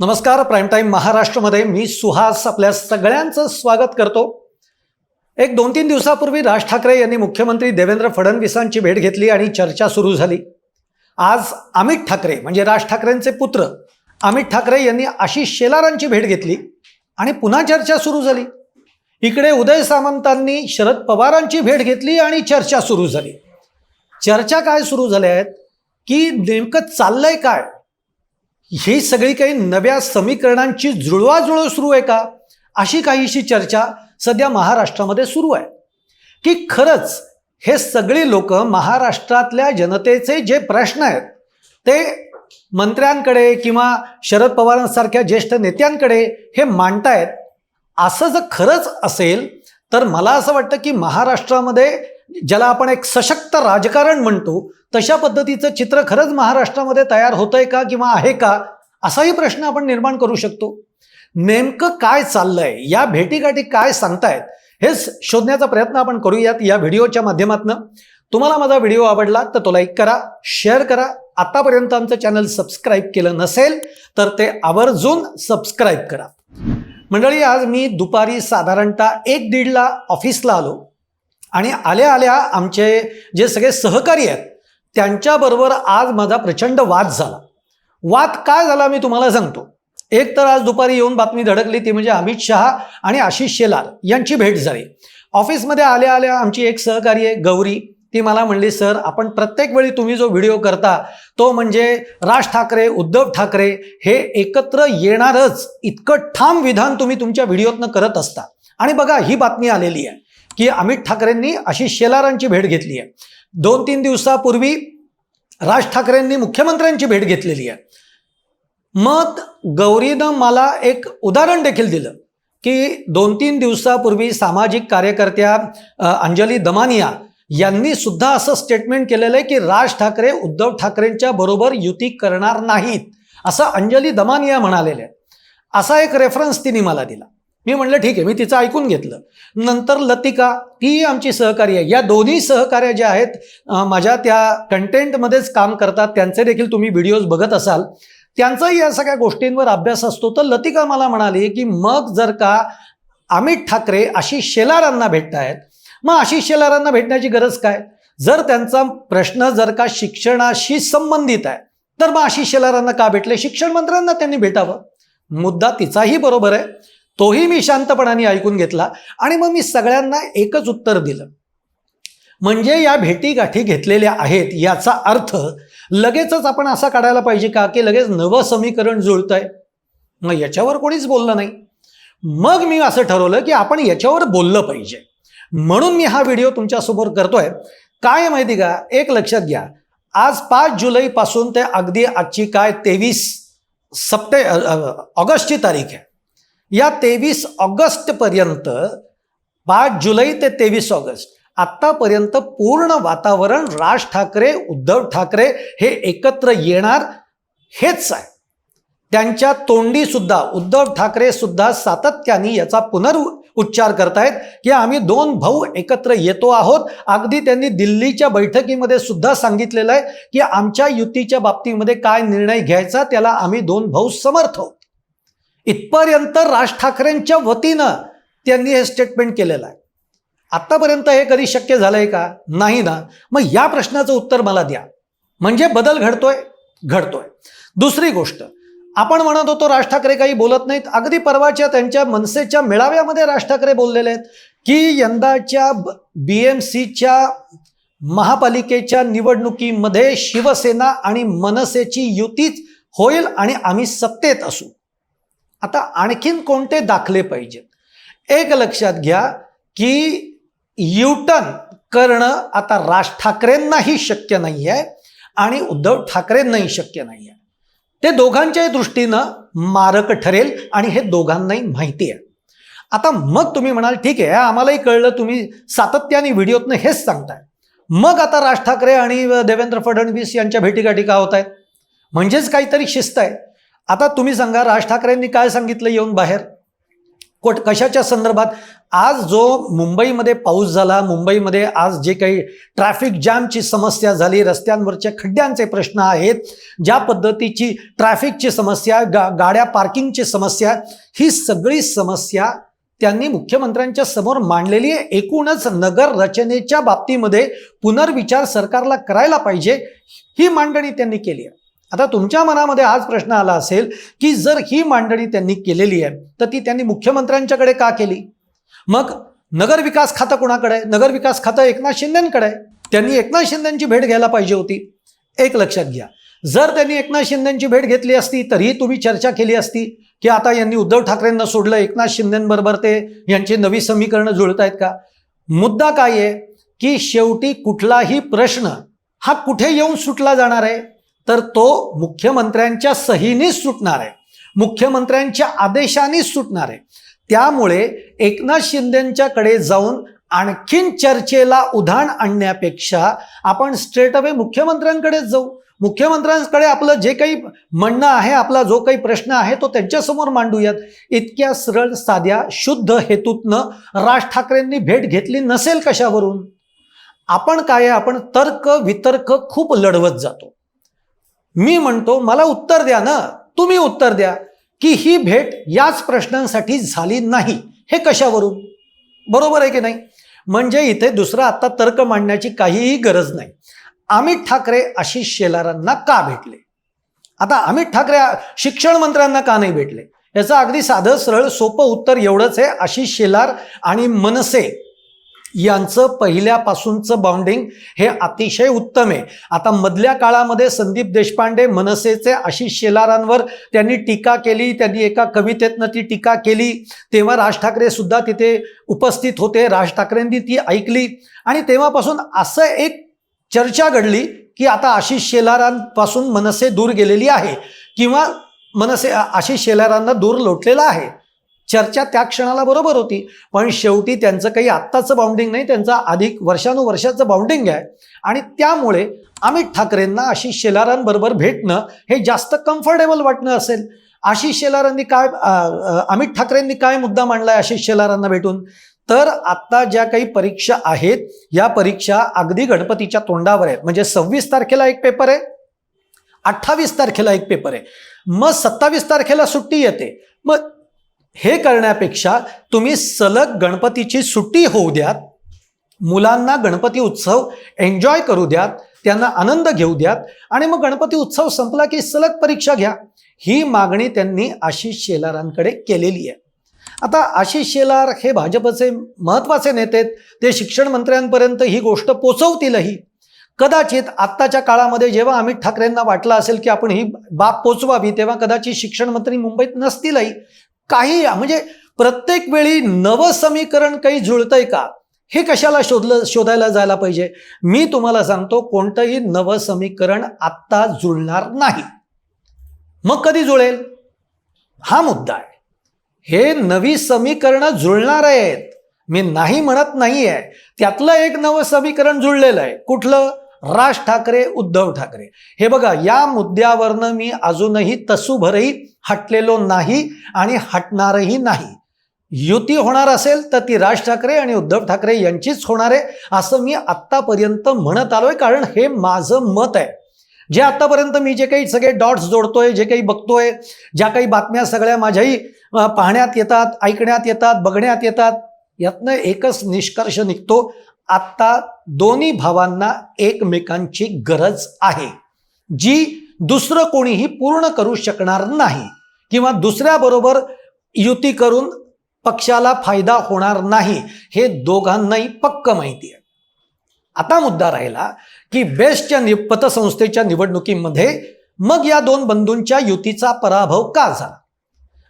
नमस्कार prime time महाराष्ट्रमध्ये मी सुहास आपल्या सगळ्यांचं स्वागत करतो. एक दोन तीन दिवसापूर्वी राज ठाकरे यांनी मुख्यमंत्री देवेंद्र फडणवीसांची भेट घेतली आणि चर्चा सुरू झाली. आज अमित ठाकरे म्हणजे राज ठाकरेंचे पुत्र अमित ठाकरे यांनी आशिष शेलारांची भेट घेतली आणि पुन्हा चर्चा सुरू झाली. इकडे उदय सामंतांनी शरद पवारांची भेट घेतली आणि चर्चा सुरू झाली. चर्चा काय सुरू झाल्या आहेत? की नेमकं चाललंय काय? ही सगळी काही नव्या समीकरणांची जुळवाजुळव सुरू आहे का? अशी काहीशी चर्चा सध्या महाराष्ट्रामध्ये सुरू आहे. की खरंच हे सगळी लोक महाराष्ट्रातल्या जनतेचे जे प्रश्न आहेत ते मंत्र्यांकडे किंवा शरद पवारांसारख्या ज्येष्ठ नेत्यांकडे हे मांडतायत. असं जर खरंच असेल तर मला असं वाटतं की महाराष्ट्रामध्ये ज्याला आपण एक सशक्त राजकारण म्हणतो तशा पद्धतीचं चित्र खरंच महाराष्ट्रामध्ये तयार होतंय का किंवा आहे का? असाही प्रश्न आपण निर्माण करू शकतो. नेमकं काय चाललंय? या भेटीगाठी काय सांगतायत? हे शोधण्याचा प्रयत्न आपण करूयात या व्हिडिओच्या माध्यमातून. तुम्हाला माझा व्हिडिओ आवडला तर तो लाईक करा शेअर करा. आतापर्यंत आमचं चॅनल सबस्क्राईब केलं नसेल तर ते आवर्जून सबस्क्राईब करा. मंडळी आज मी दुपारी साधारणतः एक दीडला ऑफिसला आलो. आणि आल्या आल्या आमचे जे सगळे सहकारी आहेत त्यांच्याबरोबर आज माझा प्रचंड वाद झाला. वाद काय झाला मी तुम्हाला सांगतो. एक तर आज दुपारी येऊन बातमी धडकली ती म्हणजे अमित शहा आणि आशिष शेलार यांची भेट झाली. ऑफिसमध्ये आल्या आल्या आमची एक सहकारी आहे गौरी. ती मला म्हणली सर आपण प्रत्येक वेळी तुम्ही जो व्हिडिओ करता तो म्हणजे राज ठाकरे उद्धव ठाकरे हे एकत्र येणारच. इतकं ठाम विधान तुम्ही तुमच्या व्हिडिओतनं करत असता. आणि बघा ही बातमी आलेली आहे की अमित ठाकरेंनी आशिष शेलारांची भेट घेतली आहे. दोन तीन दिवसापूर्वी राज ठाकरेंनी मुख्यमंत्र्यांची भेट घेतलेली आहे. मग गौरीनं मला एक उदाहरण देखील दिलं की दोन तीन दिवसापूर्वी सामाजिक कार्यकर्त्या अंजली दमानिया यांनी सुद्धा असं स्टेटमेंट केलेलं आहे की राज ठाकरे उद्धव ठाकरेंच्या बरोबर युती करणार नाहीत असं अंजली दमानिया म्हणालेले असा एक रेफरन्स तिने मला दिला. मी म्हणलं ठीक आहे. मी तिचं ऐकून घेतलं. नंतर लतिका ती आमची सहकारी आहे. या दोन्ही सहकार्या ज्या आहेत माझ्या त्या कंटेंटमध्येच काम करतात. त्यांचे देखील तुम्ही व्हिडिओज बघत असाल. त्यांचाही या सगळ्या गोष्टींवर अभ्यास असतो. तर लतिका मला म्हणाली की मग जर का अमित ठाकरे आशिष शेलारांना भेटतायत मग आशिष शेलारांना भेटण्याची गरज काय? जर त्यांचा प्रश्न जर का शिक्षणाशी संबंधित आहे तर मग आशिष शेलारांना का भेटले? शिक्षण मंत्र्यांना त्यांनी भेटावं. मुद्दा तिचाही बरोबर आहे. तोही मी शांतपणाने ऐकून घेतला आणि मग मी सगळ्यांना एकच उत्तर दिलं. म्हणजे या भेटीगाठी घेतलेल्या आहेत याचा अर्थ लगेचच आपण असा काढायला पाहिजे का की लगेच नवं समीकरण जुळतंय? मग याच्यावर कोणीच बोललं नाही. मग मी असं ठरवलं की आपण याच्यावर बोललं पाहिजे. म्हणून मी हा व्हिडिओ तुमच्यासमोर करतोय. काय आहे माहिती का? एक लक्षात घ्या. आज पाच जुलैपासून ते अगदी आजची काय तेवीस सप्टे ऑगस्टची तारीख आहे. या तेवीस ऑगस्टपर्यंत पाच जुलै ते तेवीस ऑगस्ट आत्तापर्यंत पूर्ण वातावरण राज ठाकरे उद्धव ठाकरे हे एकत्र येणार हेच आहे. त्यांच्या तोंडी सुद्धा उद्धव ठाकरे सुद्धा सातत्याने याचा पुनरुच्चार करतायत की आम्ही दोन भाऊ एकत्र येतो आहोत. अगदी त्यांनी दिल्लीच्या बैठकीमध्ये सुद्धा सांगितलेलं आहे की आमच्या युतीच्या बाबतीमध्ये काय निर्णय घ्यायचा त्याला आम्ही दोन भाऊ समर्थ आहोत. इथपर्यंत राज ठाकरेंच्या वतीनं त्यांनी हे स्टेटमेंट केलेलं आहे. आत्तापर्यंत हे कधी शक्य झालंय का? नाही ना. मग या प्रश्नाचं उत्तर मला द्या. म्हणजे बदल घडतोय? घडतोय. दुसरी गोष्ट आपण म्हणत होतो राज ठाकरे काही बोलत नाहीत. अगदी परवाच्या त्यांच्या मनसेच्या मेळाव्यामध्ये राज ठाकरे बोललेले आहेत की यंदाच्या बी एम सीच्या महापालिकेच्या निवडणुकीमध्ये शिवसेना आणि मनसेची युतीच होईल आणि आम्ही सत्तेत असू. आता आणखीन कोणते दाखले पाहिजेत? एक लक्षात घ्या की युटर्न करणं आता राज ठाकरेंनाही शक्य नाही आहे आणि उद्धव ठाकरेंनाही शक्य नाही आहे ते दोघांच्याही दृष्टीनं मारक ठरेल आणि हे दोघांनाही माहिती आहे. आता मग तुम्ही म्हणाल ठीक आहे आम्हालाही कळलं तुम्ही सातत्याने व्हिडिओतनं हेच सांगताय. मग आता राज ठाकरे आणि देवेंद्र फडणवीस यांच्या भेटीगाठी का होत आहेत म्हणजेच काहीतरी शिस्त आहे. आता तुम्ही सांगा राज ठाकरेंनी काय सांगितलं येऊन बाहेर? कोट कशाच्या संदर्भात? आज जो मुंबईमध्ये पाऊस झाला मुंबईमध्ये आज जे काही ट्रॅफिक जॅमची समस्या झाली रस्त्यांवरच्या खड्ड्यांचे प्रश्न आहेत ज्या पद्धतीची ट्रॅफिकची समस्या गा गाड्या पार्किंगची समस्या ही सगळी समस्या त्यांनी मुख्यमंत्र्यांच्या समोर मांडलेली आहे. एकूणच नगर रचनेच्या बाबतीमध्ये पुनर्विचार सरकारला करायला पाहिजे ही मांडणी त्यांनी केली आहे. आता तुमच्या मनामध्ये आज प्रश्न आला असेल की जर ही मांडणी त्यांनी केलेली आहे तर ती त्यांनी मुख्यमंत्र्यांच्याकडे का केली? मग नगर विकास खातं कुणाकडे आहे? नगर विकास खातं एकनाथ शिंदेकडे आहे. त्यांनी एकनाथ शिंदेची भेट घ्यायला पाहिजे होती. एक लक्षात घ्या. जर त्यांनी एकनाथ शिंदेची भेट घेतली असती तरीही तुम्ही चर्चा केली असती की आता यांनी उद्धव ठाकरेंना सोडलं एकनाथ शिंदेबरोबर ते यांची नवी समीकरणं जुळत आहेत का? मुद्दा काय आहे की शेवटी कुठलाही प्रश्न हा कुठे येऊन सुटला जाणार आहे? तर तो मुख्यमंत्र्यांच्या सहीनेच सुटणार आहे. मुख्यमंत्र्यांच्या आदेशानेच सुटणार आहे. त्यामुळे एकनाथ शिंदेच्याकडे जाऊन आणखीन चर्चेला उधाण आणण्यापेक्षा आपण स्ट्रेट अवे मुख्यमंत्र्यांकडेच जाऊ. मुख्यमंत्र्यांकडे आपलं जे काही म्हणणं आहे आपला जो काही प्रश्न आहे तो त्यांच्यासमोर मांडूयात. इतक्या सरळ साध्या शुद्ध हेतूतनं राज ठाकरेंनी भेट घेतली नसेल कशावरून? आपण काय आपण तर्क वितर्क खूप लढवत जातो. मी म्हणतो मला उत्तर द्या ना. तुम्ही उत्तर द्या की ही भेट याच प्रश्नांसाठी झाली नाही. हे कशावरून? बरोबर आहे की नाही? म्हणजे इथे दुसरा आता तर्क मांडण्याची काहीही गरज नाही. अमित ठाकरे आशिष शेलारांना का भेटले? आता अमित ठाकरे शिक्षण मंत्र्यांना का नाही भेटले? याचं अगदी साधं सरळ सोपं उत्तर एवढंच आहे आशिष शेलार आणि मनसे यांचं पहिल्यापासूनचं बाउंडिंग हे अतिशय उत्तम आहे. आता मधल्या काळामध्ये संदीप देशपांडे मनसेचे आशिष शेलारांवर त्यांनी टीका केली त्यांनी एका कवितेतनं ती टीका केली. तेव्हा राज ठाकरे सुद्धा तिथे उपस्थित होते राज ठाकरेंनी ती ऐकली. आणि तेव्हापासून असं एक चर्चा घडली की आता आशिष शेलारांपासून मनसे दूर गेलेली आहे किंवा मनसे आशिष शेलारांना दूर लोटलेला आहे. चर्चा त्या क्षणाला बरोबर होती. पण शेवटी त्यांचं काही आत्ताचं बाउंडिंग नाही त्यांचं अधिक वर्षानुवर्षाचं बाउंडिंग आहे. आणि त्यामुळे अमित ठाकरेंना आशिष शेलारांबरोबर भेटणं हे जास्त कम्फर्टेबल वाटणं असेल. आशिष शेलारांनी काय अमित ठाकरेंनी काय मुद्दा मांडलाय आशिष शेलारांना भेटून? तर आत्ता ज्या काही परीक्षा आहेत या परीक्षा अगदी गणपतीच्या तोंडावर आहेत. म्हणजे सव्वीस तारखेला एक पेपर आहे अठ्ठावीस तारखेला एक पेपर आहे. मग सत्तावीस तारखेला सुट्टी येते. मग हे करण्यापेक्षा तुम्ही सलग गणपतीची सुट्टी होऊ द्यात मुलांना गणपती उत्सव एन्जॉय करू द्यात त्यांना आनंद घेऊ द्यात आणि मग गणपती उत्सव संपला की सलग परीक्षा घ्या. ही मागणी त्यांनी आशिष शेलारांकडे केलेली आहे. आता आशिष शेलार हे भाजपचे महत्त्वाचे नेते आहेत. ते शिक्षण मंत्र्यांपर्यंत ही गोष्ट पोचवतीलही. कदाचित आत्ताच्या काळामध्ये जेव्हा अमित ठाकरेंना वाटलं असेल की आपण ही बाब पोचवावी तेव्हा कदाचित शिक्षण मंत्री मुंबईत नसतीलही. काही म्हणजे प्रत्येक वेळी नवं समीकरण काही जुळतंय का? हे कशाला शोधलं शोधायला जायला पाहिजे? मी तुम्हाला सांगतो कोणतंही नवं समीकरण आत्ता जुळणार नाही. मग कधी जुळेल? हा मुद्दा आहे. हे नवी समीकरणं जुळणार आहेत. मी नाही म्हणत नाही आहे त्यातलं एक नवं समीकरण जुळलेलं आहे. कुठलं? राज ठाकरे उद्धव ठाकरे. हे बघा या मुद्द्यावरनं मी अजूनही तसूभरही हटलेलो नाही आणि हटणारही नाही. युती होणार असेल तर ती राज ठाकरे आणि उद्धव ठाकरे यांचीच होणार आहे असं मी आत्तापर्यंत म्हणत आलोय कारण हे माझं मत आहे. जे आत्तापर्यंत मी जे काही सगळे डॉट्स जोडतोय जे काही बघतोय ज्या काही बातम्या सगळ्या माझ्याही पाहण्यात येतात ऐकण्यात येतात बघण्यात येतात यातनं एकच निष्कर्ष निघतो आत्ता दोन्ही भावांना एकमेकांची गरज आहे. जी दुसरं कोणीही पूर्ण करू शकणार नाही किंवा दुसऱ्याबरोबर युती करून पक्षाला फायदा होणार नाही हे दोघांनाही पक्क माहिती आहे. आता मुद्दा राहिला की बेस्टच्या नि पतसंस्थेच्या निवडणुकीमध्ये मग या दोन बंधूंच्या युतीचा पराभव का झाला?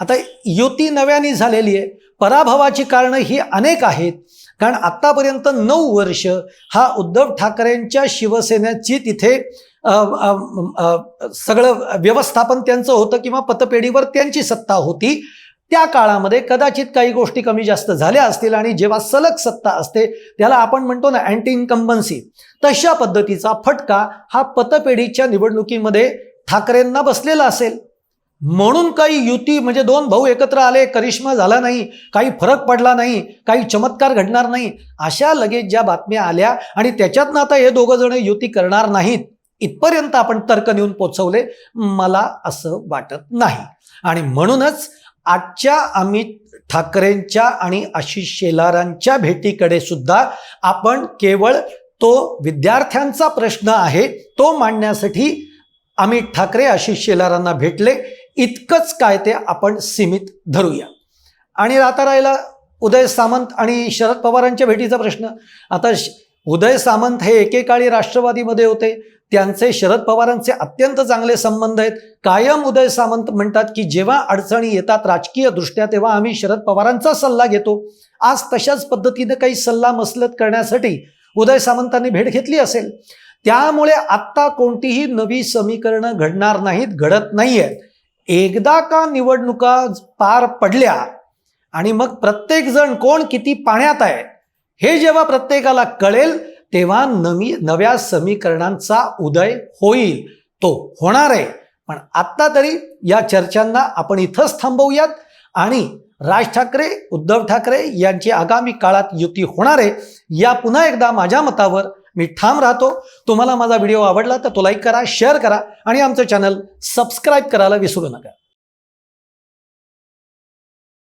आता युती नव्याने झालेली आहे. पराभवाची कारणं ही अनेक आहेत. कारण आत्तापर्यंत नऊ वर्ष हा उद्धव ठाकरेंच्या शिवसेनेची तिथे सगळं व्यवस्थापन त्यांचं होतं किंवा पतपेढीवर त्यांची सत्ता होती त्या काळामध्ये कदाचित काही गोष्टी कमी जास्त झाल्या असतील आणि जेव्हा सलग सत्ता असते त्याला आपण म्हणतो ना अँटी इन्कम्बन्सी तशा पद्धतीचा फटका हा पतपेढीच्या निवडणुकीमध्ये ठाकरेंना बसलेला असेल. म्हणून काही युती म्हणजे दोन भाऊ एकत्र आले करिश्मा झाला नाही काही फरक पडला नाही काही चमत्कार घडणार नाही अशा लगेच ज्या बातम्या आल्या आणि त्याच्यातनं आता हे दोघं जण युती करणार नाहीत इथपर्यंत आपण तर्क नेऊन पोचवले मला असं वाटत नाही. आणि म्हणूनच आजच्या अमित ठाकरेंच्या आणि आशिष शेलारांच्या भेटीकडे सुद्धा आपण केवळ तो विद्यार्थ्यांचा प्रश्न आहे तो मांडण्यासाठी अमित ठाकरे आशिष शेलारांना भेटले. इतकंच काय ते आपण सीमित धरूया. आणि आता राहिला उदय सामंत आणि शरद पवारांच्या भेटीचा प्रश्न. आता श- उदय सामंत हे एकेकाळी राष्ट्रवादीमध्ये होते. त्यांचे शरद पवारांचे अत्यंत चांगले संबंध आहेत. कायम उदय सामंत म्हणतात की जेव्हा अडचणी येतात राजकीय दृष्ट्या तेव्हा आम्ही शरद पवारांचा सल्ला घेतो. आज तशाच पद्धतीने काही सल्ला मसलत करण्यासाठी उदय सामंतांनी भेट घेतली असेल. त्यामुळे आत्ता कोणतीही नवी समीकरणं घडणार नाहीत घडत नाही आहेत एकदा का निवडणुका पार पडल्या आणि मग प्रत्येक जण कोण किती पाण्यात आहे हे जेव्हा प्रत्येकाला कळेल तेव्हा नवी नव्या समीकरणांचा उदय होईल. तो होणार आहे. पण आत्ता तरी या चर्चांना आपण इथंच थांबवूयात आणि राज ठाकरे उद्धव ठाकरे यांची आगामी काळात युती होणार आहे या पुन्हा एकदा माझ्या मतावर मी ठाम राहतो. तुम्हाला माझा व्हिडिओ आवडला तर तो लाईक करा शेअर करा आणि आमचं चॅनल सबस्क्राईब करायला विसरू नका.